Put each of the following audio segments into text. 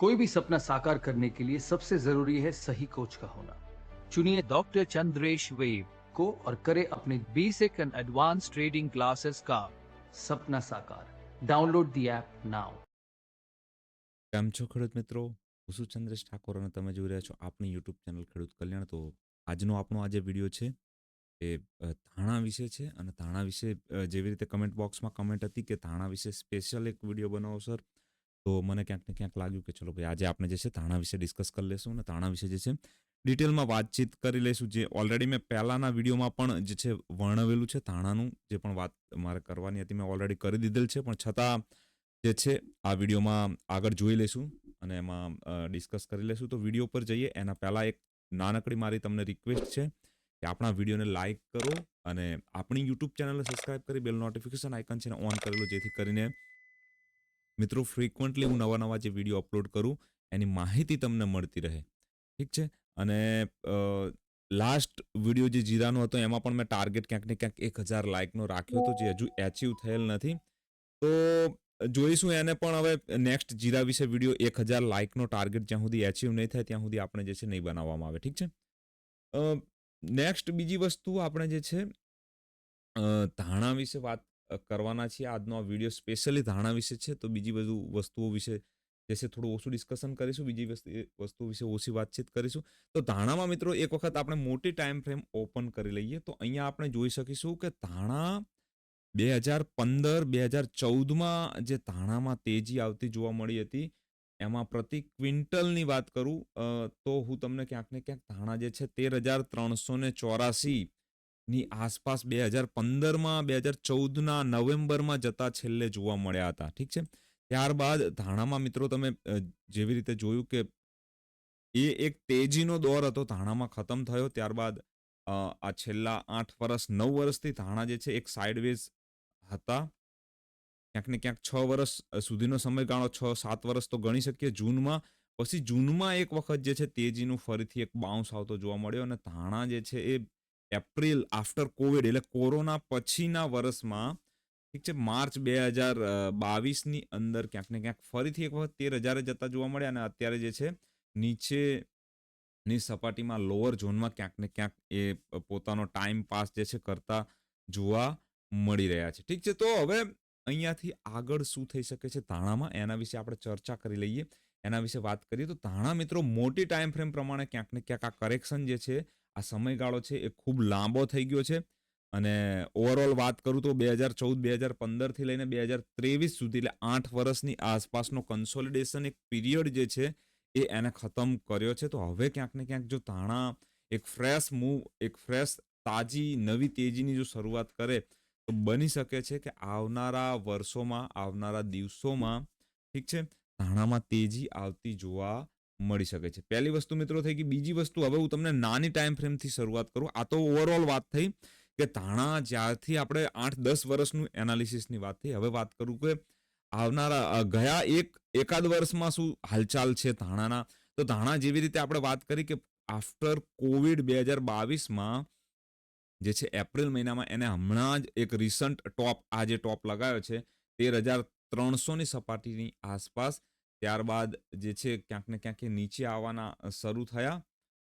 कोई भी सपना साकार करने के लिए सबसे जरूरी है सही कोच का होना चुनिए Dr. Chandresh Wave, को और करे अपने basic and advanced trading classes का सपना साकार डाउनलोड द ऐप नाउ કેમ છો ખેડૂત મિત્રો હું છું ચંદ્રેશ ઠાકોર અને તમે જોઈ રહ્યા છો આપણી યુટ્યુબ ચેનલ ખેડૂત કલ્યાણ તો આજનો આપણો આજે વિડીયો છે એ અ, ધાણા વિશે છે અને ધાણા વિશે અ, જેવી રીતે કમેન્ટ બોક્સમાં કમેન્ટ હતી કે ધાણા વિશે સ્પેશિયલ એક વિડીયો બનાવો સર તો મને ક્યાંક ને ક્યાંક લાગ્યું કે ચલો ભાઈ, આજે આપણે જે છે ધાણા વિશે ડિસ્કસ કરી લેશું અને તાણા વિશે જે છે ડિટેલમાં વાતચીત કરી લઈશું જે ઓલરેડી મેં પહેલાના વિડીયોમાં પણ જે છે વર્ણવેલું છે ધાણાનું, જે પણ વાત મારે કરવાની હતી મેં ઓલરેડી કરી દીધેલ છે. પણ છતાં જે છે આ વિડીયોમાં આગળ જોઈ લઈશું અને એમાં ડિસ્કસ કરી લઈશું તો વીડિયો પર જઈએ. એના પહેલાં એક નાનકડી મારી તમને રિક્વેસ્ટ છે કે આપણા વિડીયોને લાઇક કરો અને આપણી યુટ્યુબ ચેનલને સબસ્ક્રાઇબ કરી બેલ નોટિફિકેશન આઇકન છે ઓન કરેલું, જેથી કરીને મિત્રો ફ્રિકવન્ટલી હું નવા નવા જે વીડિયો અપલોડ કરું, એની માહિતી તમને મળતી રહે. ઠીક છે? અને લાસ્ટ વીડિયો જે જીરાનો હતો, એમાં પણ મેં ટાર્ગેટ ક્યાંક ને ક્યાંક એક હજાર લાઇકનો રાખ્યો હતો, જે હજુ એચીવ થયેલ નથી. તો, જોઈશું એને પણ હવે નેક્સ્ટ જીરા વિશે વીડિયો એક હજાર લાઇકનો ટાર્ગેટ જ્યાં સુધી એચીવ નહીં થાય, ત્યાં સુધી આપણે જે છે નહીં બનાવવામાં આવે. ઠીક છે? નેક્સ્ટ બીજી વસ્તુ આપણે જે છે ધાણા વિશે વાત કરવાના છીએ. આજનો આ વીડિયો સ્પેશિયલી ધાણા વિશે છે. તો બીજી બધું વસ્તુઓ વિશે જે છે થોડું ઓછું ડિસ્કશન કરીશું. બીજી વસ્તુ વિશે ઓછી વાતચીત કરીશું. તો ધાણામાં મિત્રો એક વખત આપણે મોટી ટાઈમ ફ્રેમ ઓપન કરી લઈએ. તો અહીંયા આપણે જોઈ શકીશું કે ધાણા બે હજાર પંદર, બે હજાર ચૌદમાં જે ધાણામાં તેજી આવતી જોવા મળી હતી, એમાં પ્રતિ ક્વિન્ટલની વાત કરું તો હું તમને ક્યાંક ને ક્યાંક ધાણા જે છે તેર હજાર ત્રણસો ને ચોરાસી ની આસપાસ બે હજાર પંદરમાં બે હજાર ચૌદના નવેમ્બરમાં જતા છેલ્લે જોવા મળ્યા હતા. ઠીક છે? ત્યારબાદ ધાણામાં મિત્રો તમે જેવી રીતે જોયું કે એ એક તેજીનો દોર હતો, ધાણામાં ખતમ થયો. ત્યારબાદ આ છેલ્લા આઠ વર્ષ નવ વર્ષથી ધાણા જે છે એક સાઇડવેઝ હતા. ક્યાંક ને ક્યાંક છ વર્ષ સુધીનો સમયગાળો, છ, સાત વર્ષ તો ગણી શકીએ જૂનમાં. પછી જૂનમાં એક વખત જે છે તેજીનું ફરીથી એક બાઉન્સ આવતો જોવા મળ્યો અને ધાણા જે છે એ એપ્રિલ આફ્ટર કોવિડ એટલે કોરોના પછીના વર્ષમાં ઠીક છે, માર્ચ બે હજાર બાવીસની અંદર ક્યાંક ને ક્યાંક ફરીથી એક વખત તેર હજારે જતા જોવા મળ્યા અને અત્યારે જે છે, નીચેની સપાટીમાં લોઅર ઝોનમાં ક્યાંક ને ક્યાંક એ પોતાનો ટાઈમ પાસ જે છે કરતા જોવા મળી રહ્યા છે. ઠીક છે, તો હવે અહીંયાથી આગળ શું થઈ શકે છે ધાણામાં? એના વિશે આપણે ચર્ચા કરી લઈએ. એના વિશે વાત કરીએ તો ધાણા મિત્રો મોટી ટાઈમ ફ્રેમ પ્રમાણે ક્યાંક ને ક્યાંક આ કરેક્શન જે છે આ સમયગાળો છે એ ખૂબ લાંબો થઈ ગયો છે. અને ઓવરઓલ વાત કરું તો બે હજાર ચૌદ, બે હજાર પંદરથી લઈને બે હજાર ત્રેવીસ સુધી, એટલે આઠ વર્ષની આસપાસનો કન્સોલિડેશન એક પીરિયડ જે છે એ એને ખતમ કર્યો છે. તો હવે ક્યાંક ને ક્યાંક જો ધાણા એક ફ્રેશ મૂવ એક ફ્રેશ તાજી, નવી તેજીની જો શરૂઆત કરે, તો બની શકે છે કે આવનારા વર્ષોમાં, આવનારા દિવસોમાં, ઠીક છે, ધાણામાં તેજી આવતી જોવા મળી શકે છે. પહેલી વસ્તુ મિત્રો થઈ ગઈ. બીજી વસ્તુ, હવે હું તમને નાની ટાઈમ ફ્રેમથી શરૂઆત કરું. આ તો ઓવરઓલ વાત થઈ કે ધાણા જ્યારથી આપણે આઠ દસ વર્ષનું એનાલિસિસની વાત થઈ. હવે વાત કરું કે આવનારા ગયા એક, એકાદ વર્ષમાં શું હાલચાલ છે ધાણાના? તો ધાણા જેવી રીતે આપણે વાત કરી કે આફ્ટર કોવિડ બે હજાર બાવીસમાં જે છે એપ્રિલ મહિનામાં એને હમણાં જ એક રિસન્ટ ટોપ આ જે ટોપ લગાવ્યો છે, તેર હજાર ત્રણસોની સપાટીની આસપાસ ત્યારબાદ જે છે ક્યાંક ને ક્યાંક નીચે આવવાના શરૂ થયા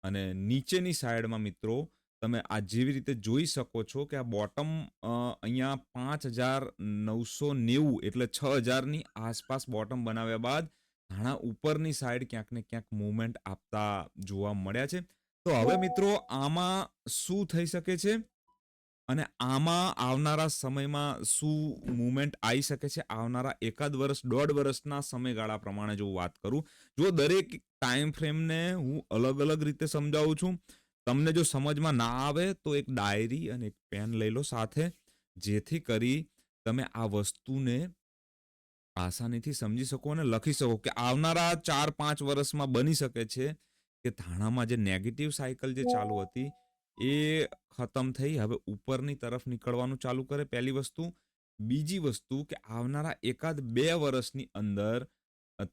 અને નીચેની સાઈડમાં મિત્રો તમે આ જેવી રીતે જોઈ શકો છો કે આ બોટમ અહીંયા પાંચ હજાર નવસો નેવું એટલે છ હજારની આસપાસ બોટમ બનાવ્યા બાદ ઘણા ઉપરની સાઈડ ક્યાંક ને ક્યાંક મુવમેન્ટ આપતા જોવા મળ્યા છે. તો હવે મિત્રો આમાં શું થઈ શકે છે? અને આમાં આવનારા સમયમાં શું મુવમેન્ટ આવી શકે છે? આવનારા એકાદ વર્ષ, દોઢ વર્ષના સમયગાળા પ્રમાણે જો વાત કરું, જો દરેક ટાઈમ ફ્રેમને હું અલગ અલગ રીતે સમજાવું છું, તમને જો સમજમાં ના આવે તો એક ડાયરી અને એક પેન લઈ લો સાથે, જેથી કરી તમે આ વસ્તુને આસાનીથી સમજી શકો અને લખી શકો કે આવનારા ચાર પાંચ વર્ષમાં બની શકે છે કે ધાણામાં જે નેગેટિવ સાયકલ જે ચાલુ હતી એ ખતમ થઈ હવે ઉપરની તરફ નીકળવાનું ચાલુ કરે પહેલી વસ્તુ. બીજી વસ્તુ કે આવનારા એકાદ બે વર્ષની અંદર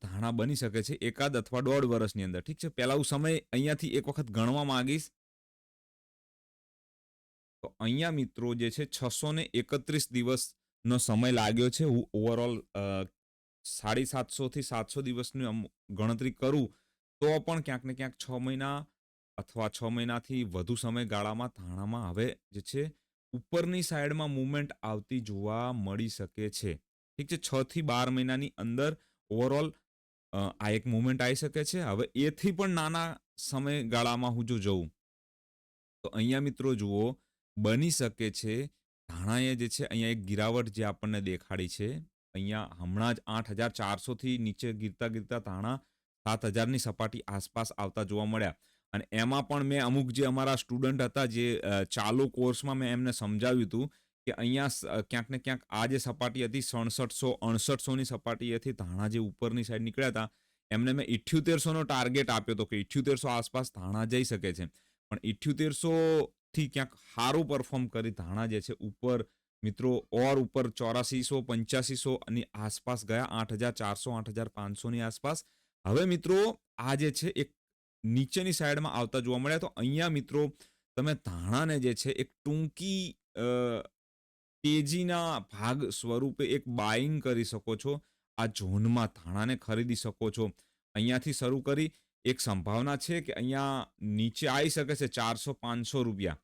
ધાણા બની શકે છે એકાદ અથવા દોઢ વર્ષની અંદર. ઠીક છે? પહેલા હું સમય અહીંયાથી એક વખત ગણવા માંગીશ. તો અહીંયા મિત્રો જે છે છસો ને એકત્રીસ દિવસનો સમય લાગ્યો છે. હું ઓવરઓલ સાડી સાતસોથી સાતસો દિવસની ગણતરી કરું તો પણ ક્યાંક ને ક્યાંક છ મહિના અથવા છ મહિનાથી વધુ સમયગાળામાં ધાણામાં હવે જે છે, ઉપરની સાઈડમાં મુવમેન્ટ આવતી જોવા મળી શકે છે. ઠીક છે, છ થી બાર મહિનાની અંદર ઓવરઓલ આ એક મૂવમેન્ટ આવી શકે છે. હવે એથી પણ નાના સમયગાળામાં હું જો જઉં, તો અહીંયા મિત્રો જુઓ, બની શકે છે, ધાણાએ જે છે અહીંયા એક ગિરાવટ જે આપણને દેખાડી છે. અહીંયા હમણાં જ આઠ હજાર ચારસોથી નીચે ગીરતા ગીરતા ધાણા સાત હજારની સપાટી આસપાસ આવતા જોવા મળ્યા. અને એમાં પણ મેં અમુક જે અમારા સ્ટુડન્ટ હતા જે ચાલુ કોર્સમાં મેં એમને સમજાવ્યું હતું કે અહીંયા ક્યાંક ને ક્યાંક આ જે સપાટી હતી સડસઠસો, અડસઠસોની સપાટી હતી, ધાણા જે ઉપરની સાઈડ નીકળ્યા હતા, એમને મેં ઇઠ્યોતેરસોનો ટાર્ગેટ આપ્યો હતો કે ઇઠ્યોતેરસો આસપાસ ધાણા જઈ શકે છે. પણ ઇઠ્યોતેરસોથી ક્યાંક સારું પરફોર્મ કરી ધાણા જે છે ઉપર, મિત્રો, ઓર ઉપર ચોરાસીસો, પંચ્યાસીસો ની આસપાસ ગયા, આઠ હજાર ચારસો, આઠ હજાર પાંચસોની આસપાસ. હવે મિત્રો, આ જે છે એક નીચેની સાઈડમાં આવતા જોવા મળ્યા. તો અહીંયા મિત્રો તમે ધાણાને જે છે, એક ટૂંકી તેજીના ભાગ સ્વરૂપે એક બાઇંગ કરી શકો છો. આ ઝોનમાં ધાણાને ખરીદી શકો છો. અહીંયાથી શરૂ કરી એક સંભાવના છે કે અહીંયા નીચે આવી શકે છે ચારસો પાંચસો રૂપિયા.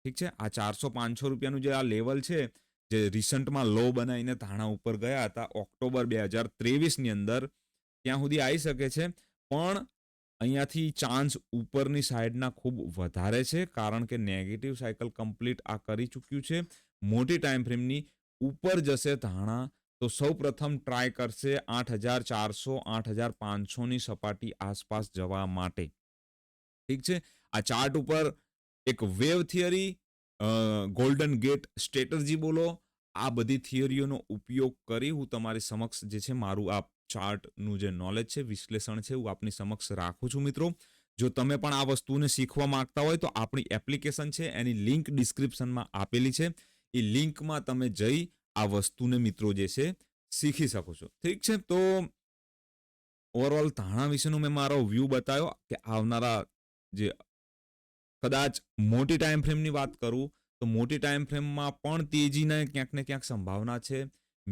ઠીક છે? આ ચારસો પાંચસો રૂપિયાનું જે આ લેવલ છે, જે રિસન્ટમાં લો બનાવીને ધાણા ઉપર ગયા હતા ઓક્ટોબર બે હજાર ત્રેવીસની અંદર, ત્યાં સુધી આવી શકે છે. પણ અહીંયાથી ચાન્સ ઉપરની સાઈડના ખૂબ વધારે છે, કારણ કે નેગેટિવ સાયકલ કમ્પ્લીટ આ કરી ચૂક્યું છે. મોટી ટાઈમ ફ્રેમની ઉપર જશે ધાણા, તો સૌ પ્રથમ ટ્રાય કરશે આઠ હજાર ચારસો, આઠ હજાર પાંચસોની સપાટી આસપાસ જવા માટે. ઠીક છે? આ ચાર્ટ ઉપર એક wave theory golden gate strategy બોલો. આ બધી થિયરીઓનો ઉપયોગ કરી હું તમારી સમક્ષ જે છે મારું આ ચાર્ટનું જે નોલેજ છે, વિશ્લેષણ છે હું આપની સમક્ષ રાખું છું મિત્રો. જો તમે પણ આ વસ્તુને શીખવા માંગતા હોય તો આપણી એપ્લિકેશન છે, એની લિંક ડિસ્ક્રિપ્શનમાં આપેલી છે. એ લિંકમાં તમે જઈ આ વસ્તુને મિત્રો જે છે, શીખી શકો છો. ઠીક છે? તો ઓવરઓલ ધાણા વિશેનો મેં મારો વ્યૂ બતાવ્યો કે આવનારા જે કદાચ મોટી ટાઈમ ફ્રેમની વાત કરું, તો મોટી ટાઈમ ફ્રેમમાં પણ તેજીને ક્યાંક ને ક્યાંક સંભાવના છે.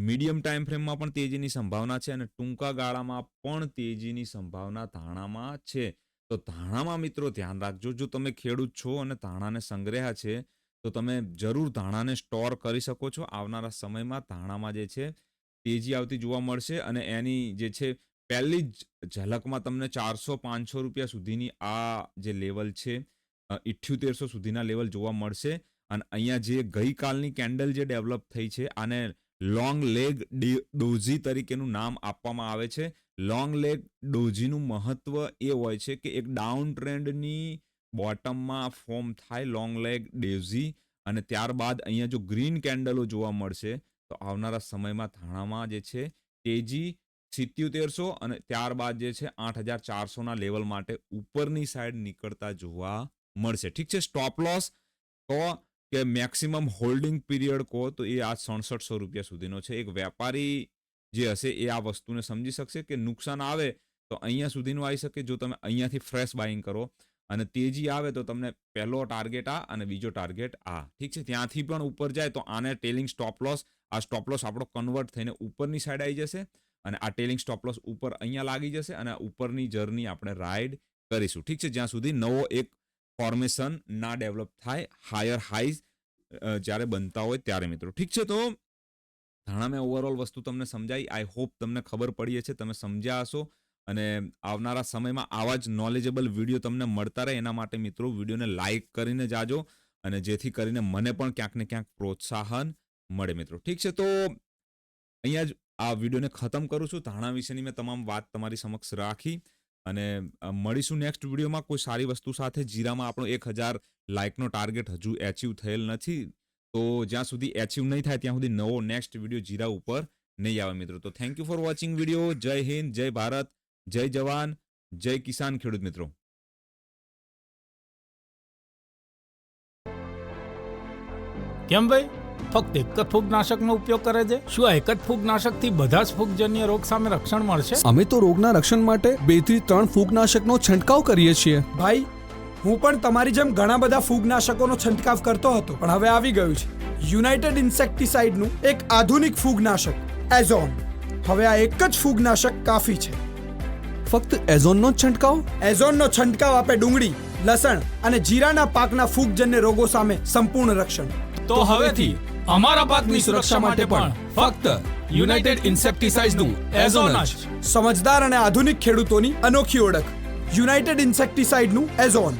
મીડિયમ ટાઈમ ફ્રેમમાં પણ તેજીની સંભાવના છે અને ટૂંકા ગાળામાં પણ તેજીની સંભાવના ધાણામાં છે. તો ધાણામાં મિત્રો ધ્યાન રાખજો, જો તમે ખેડૂત છો અને ધાણાને સંગ્રહ્યા છે, તો તમે જરૂર ધાણાને સ્ટોર કરી શકો છો. આવનારા સમયમાં ધાણામાં જે છે, તેજી આવતી જોવા મળશે અને એની જે છે, પહેલી જ ઝલકમાં તમને ચારસો પાંચસો રૂપિયા સુધીની આ જે લેવલ છે ઇઠ્યોતેરસો સુધીના લેવલ જોવા મળશે. અને અહીંયા જે ગઈકાલની કેન્ડલ જે ડેવલપ થઈ છે, આને લોંગ લેગ ડોઝી તરીકેનું નામ આપવામાં આવે છે. લોંગ લેગ ડોઝીનું મહત્વ એ હોય છે કે એક ડાઉન ટ્રેન્ડની બોટમમાં ફોર્મ થાય લોંગ લેગ ડેઝી અને ત્યારબાદ અહીંયા જો ગ્રીન કેન્ડલો જોવા મળશે તો આવનારા સમયમાં થાણામાં જે છે તેજી સિત્યોતેરસો અને ત્યારબાદ જે છે આઠ હજાર ચારસોના લેવલ માટે ઉપરની સાઈડ નીકળતા જોવા મળશે. ઠીક છે સ્ટોપ લોસ તો કે મેક્સિમમ હોલ્ડિંગ પીરિયડ કહો તો એ આ સડસઠસો રૂપિયા સુધીનો છે. એક વેપારી જે હશે એ આ વસ્તુને સમજી શકશે કે નુકસાન આવે તો અહીંયા સુધીનું આવી શકે જો તમે અહીંયાથી ફ્રેશ બાઇંગ કરો અને તેજી આવે તો તમને પહેલો ટાર્ગેટ આ અને બીજો ટાર્ગેટ આ. ઠીક છે? ત્યાંથી પણ ઉપર જાય તો આને ટેલિંગ સ્ટોપ લોસ, આ સ્ટોપ લોસ આપણો કન્વર્ટ થઈને ઉપરની સાઈડ આવી જશે અને આ ટેલિંગ સ્ટોપ લોસ ઉપર અહીંયા લાગી જશે અને ઉપરની જર્ની આપણે રાઈડ કરીશું. ઠીક છે? જ્યાં સુધી નવો એક ફોર્મેશન ના ડેવલપ થાય હાયર હાઈઝ જ્યારે બનતા હોય ત્યારે મિત્રો. ઠીક છે તો ધાણા મેં ઓવરઓલ વસ્તુ તમને સમજાઈ. આઈ હોપ તમને ખબર પડી છે તમે સમજ્યા હશો. અને આવનારા સમયમાં આવા જ નોલેજેબલ વીડિયો તમને મળતા રહે. એના માટે મિત્રો વિડીયોને લાઇક કરીને જાજો અને જેથી કરીને મને પણ ક્યાંક ને ક્યાંક પ્રોત્સાહન મળે મિત્રો. ઠીક છે તો અહીંયા જ આ વિડીયોને ખતમ કરું છું. ધાણા વિશેની મેં તમામ વાત તમારી સમક્ષ રાખી. અને મળીશું નેક્સ્ટ વિડીયોમાં. કોઈ સારી વસ્તુ સાથે જીરામાં આપણો એક હજાર લાઇકનો ટાર્ગેટ હજુ એચિવ થયેલ નથી. તો જ્યાં સુધી એચિવ નહીં થાય, ત્યાં સુધી નવો નેક્સ્ટ વીડિયો જીરા ઉપર નહીં આવે મિત્રો. તો thank you for watching video જય હિન્દ, જય ભારત, જય જવાન, જય કિસાન ખેડૂત મિત્રો. કેમ ભાઈ? ફક્ત એક જ ફૂગનાશકનો ઉપયોગ કરે છે? શું આ એક જ ફૂગનાશકથી બધા જ ફૂગજન્ય રોગ સામે રક્ષણ મળશે? અમે તો રોગના રક્ષણ માટે બેથી ત્રણ ફૂગનાશકનો છંટકાવ કરીએ છીએ. ભાઈ હું પણ તમારી જેમ ઘણા બધા ફૂગનાશકોનો છંટકાવ કરતો હતો પણ હવે આવી ગયું છે. યુનાઇટેડ ઇન્સેક્ટિસાઇડનું એક આધુનિક ફૂગનાશક એઝોન. હવે આ એક જ ફૂગનાશક કાફી છે. ફક્ત એઝોનનો જ છંટકાવ? એઝોનનો છંટકાવ આપે ડુંગળી લસણ અને જીરાના પાકના ફૂગજન્ય રોગો સામે સંપૂર્ણ રક્ષણ. તો હવેથી અમારા પાકની સુરક્ષા માટે પણ ફક્ત યુનાઇટેડ ઇન્સેક્ટિસાઇડ્સનું એઝોન જ સમજદાર અને આધુનિક ખેડૂતોની અનોખી ઓળખ. યુનાઇટેડ ઇન્સેક્ટિસાઇડનું એઝોન